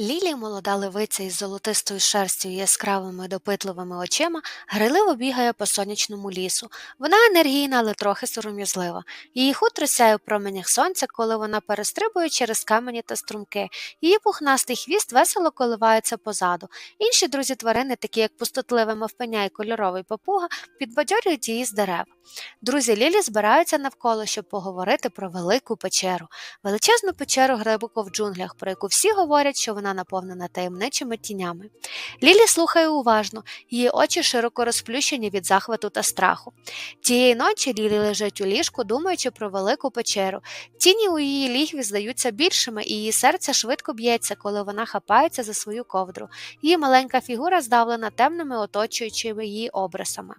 Лілі, молода левиця із золотистою шерстю і яскравими допитливими очима, гриливо бігає по сонячному лісу. Вона енергійна, але трохи сором'язлива. Її хутро сяє в променях сонця, коли вона перестрибує через камені та струмки. Її пухнастий хвіст весело коливається позаду. Інші друзі тварини, такі як пустотливе мавпеня і кольоровий папуга, підбадьорюють її з дерев. Друзі Лілі збираються навколо, щоб поговорити про велику печеру, величезну печеру глибоко в джунглях, про яку всі говорять, що вона наповнена таємничими тінями. Лілі слухає уважно, її очі широко розплющені від захвату та страху. Тієї ночі Лілі лежить у ліжку, думаючи про велику печеру. Тіні у її лігві здаються більшими, і її серце швидко б'ється, коли вона хапається за свою ковдру. Її маленька фігура здавлена темними оточуючими її обрисами.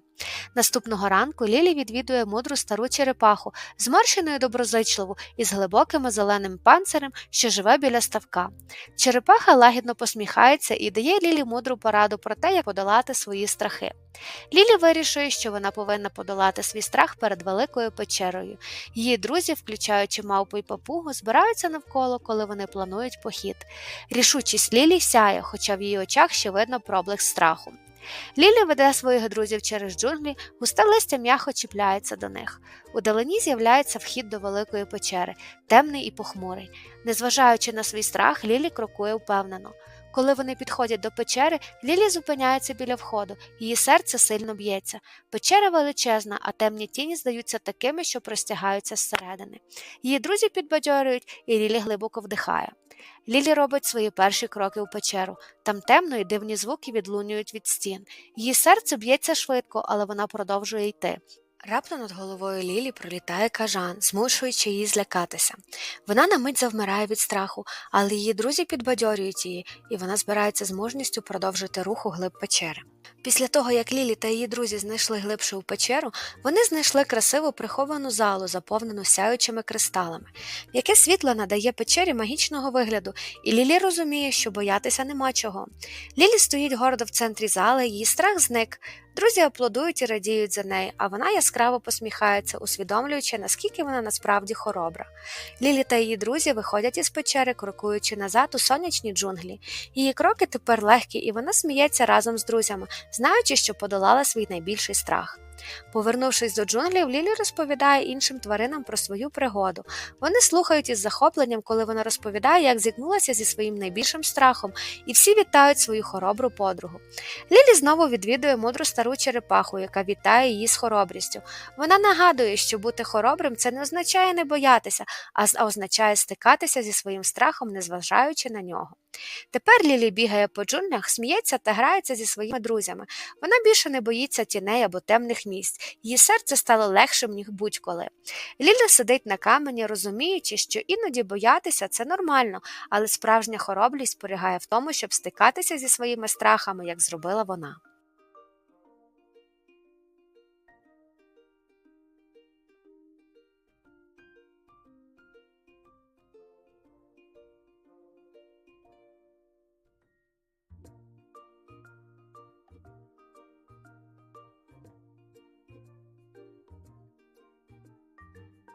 Наступного ранку Лілі відвідує мудру стару черепаху, зморщеною доброзичливу і з глибоким зеленим панцирем, що живе біля ставка. Черепаха лагідно посміхається і дає Лілі мудру пораду про те, як подолати свої страхи. Лілі вирішує, що вона повинна подолати свій страх перед великою печерою. Її друзі, включаючи мавпу і папугу, збираються навколо, коли вони планують похід. Рішучість Лілі сяє, хоча в її очах ще видно проблиск страху. Лілі веде своїх друзів через джунглі, густе листя м'яко чіпляється до них. Удалині з'являється вхід до великої печери, темний і похмурий. Незважаючи на свій страх, Лілі крокує впевнено. Коли вони підходять до печери, Лілі зупиняється біля входу, її серце сильно б'ється. Печера величезна, а темні тіні здаються такими, що простягаються зсередини. Її друзі підбадьорюють, і Лілі глибоко вдихає. Лілі робить свої перші кроки у печеру. Там темно і дивні звуки відлунюють від стін. Її серце б'ється швидко, але вона продовжує йти. Раптом над головою Лілі пролітає кажан, змушуючи її злякатися. Вона на мить завмирає від страху, але її друзі підбадьорюють її, і вона збирається з мужністю продовжити рух у глиб печери. Після того, як Лілі та її друзі знайшли глибше у печеру, вони знайшли красиву приховану залу, заповнену сяючими кристалами. Яке світло надає печері магічного вигляду, і Лілі розуміє, що боятися нема чого. Лілі стоїть гордо в центрі зали, її страх зник. Друзі аплодують і радіють за нею, а вона яскраво посміхається, усвідомлюючи, наскільки вона насправді хоробра. Лілі та її друзі виходять із печери, крокуючи назад у сонячні джунглі. Її кроки тепер легкі, і вона сміється разом з друзями, знаючи, що подолала свій найбільший страх. Повернувшись до джунглів, Лілі розповідає іншим тваринам про свою пригоду. Вони слухають із захопленням, коли вона розповідає, як зіткнулася зі своїм найбільшим страхом, і всі вітають свою хоробру подругу. Лілі знову відвідує мудру стару черепаху, яка вітає її з хоробрістю. Вона нагадує, що бути хоробрим це не означає не боятися, а означає стикатися зі своїм страхом, незважаючи на нього. Тепер Лілі бігає по джунглях, сміється та грається зі своїми друзями. Вона більше не боїться тіней або темних місць. Її серце стало легшим, ніж будь-коли. Лілі сидить на камені, розуміючи, що іноді боятися це нормально, але справжня хоробрість полягає в тому, щоб стикатися зі своїми страхами, як зробила вона.